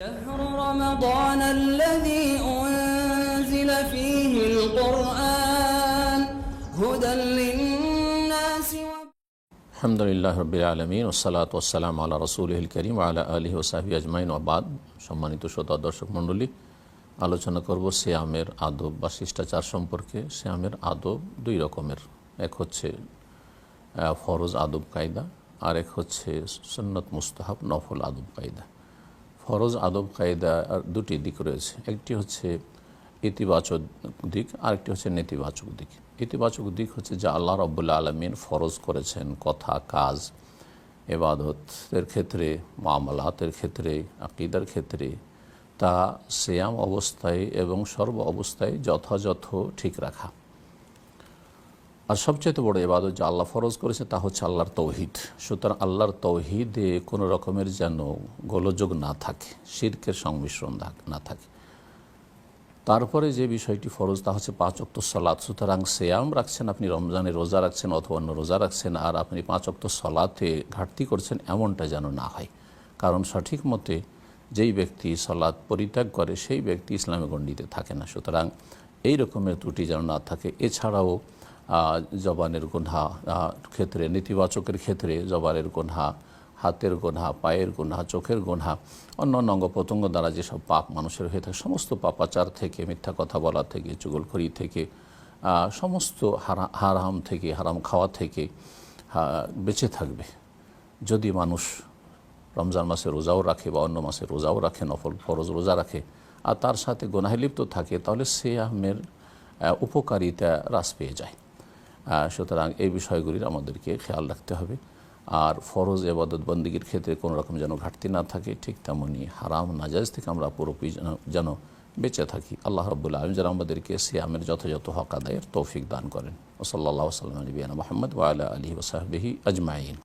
شهر رمضان الذي أنزل فيه القرآن هدى للناس আলহামদুলিল্লাহ রবিল আলমিন ওসালাত ওসালাম আল্লাহ রসুল করিম আলা আলহি ওসাহি আজমাইন ওবাদ সম্মানিত শ্রোতা দর্শক মণ্ডলী আলোচনা করব শ্যামের আদব বা শিষ্টাচার সম্পর্কে শ্যামের আদব দুই রকমের এক হচ্ছে আহ, ফরজ আদব কায়দা আর এক হচ্ছে সন্নত মুস্তাহাব নফল আদব কায়দা ফরজ আদব কায়দা দুটি দিক রয়েছে। একটি হচ্ছে ইতিবাচক দিক, আরেকটি হচ্ছে নেতিবাচক দিক। ইতিবাচক দিক হচ্ছে যে আল্লাহ রব্বুল্লা আলমিন ফরজ করেছেন কথা, কাজ এবাদতের ক্ষেত্রে, মামলাতের ক্ষেত্রে, আকিদার ক্ষেত্রে। তা শ্যাম অবস্থায় এবং সর্ব অবস্থায় যথাযথ ঠিক রাখা। আর সবচেয়ে বড় এবাদত যা আল্লাহ ফরজ করেছে তা হচ্ছে আল্লাহর তৌহিদ। সুতরাং আল্লাহর তৌহিদে কোনো রকমের যেন গোলযোগ না থাকে, শির্কের সংমিশ্রণ না থাকে। তারপরে যে বিষয়টি ফরজ তা হচ্ছে পাঁচ অক্ত সলাদ সুতরাং সেয়াম রাখছেন আপনি, রমজানে রোজা রাখছেন অথবা অন্য রোজা রাখছেন, আর আপনি পাঁচ অক্ত সলাতে ঘাটতি করছেন এমনটা যেন না হয়। কারণ সঠিক মতে যেই ব্যক্তি সলাদ পরিত্যাগ করে, সেই ব্যক্তি ইসলামে গণ্ডিতে থাকে না। সুতরাং এই রকমের ত্রুটি যেন না থাকে। এছাড়াও জবানের গুনহা ক্ষেত্রে, নেতিবাচকের ক্ষেত্রে জবানের গুনহা, হাতের গোনা পায়ের গোনা চোখের গোনা অন্য অন্য অঙ্গ প্রত্যঙ্গ দ্বারা যেসব পাপ মানুষের হয়ে থাকে, সমস্ত পাপাচার থেকে, মিথ্যা কথা বলা থেকে চুগলখড়ি থেকে সমস্ত হারা, হারাম থেকে, হারাম খাওয়া থেকে বেঁচে থাকবে। যদি মানুষ রমজান মাসে রোজাও রাখে বা অন্য মাসে রোজাও রাখে, নফল ফরজ রোজা রাখে, আর তার সাথে গোনাহে লিপ্ত থাকে, তাহলে সে আহমের উপকারিতা হ্রাস পেয়ে যায়। সুতরাং এই বিষয়গুলির আমাদেরকে খেয়াল রাখতে হবে। আর ফরজ এবাদত বন্দীগীর ক্ষেত্রে কোনো রকম যেন ঘাটতি না থাকে, ঠিক তেমনই হারাম নাজাজ থেকে আমরা পুরোপুরি যেন- বেঁচে থাকি। আল্লাহ রব্বুল্লা আলম যেন আমাদেরকে সিয়ামের যথাযথ হক আদায়ের তৌফিক দান করেন। ওসল্লা সাল্লাম মোহাম্মদ ওয়াল আলী ওসাহবিহি আজমাইন।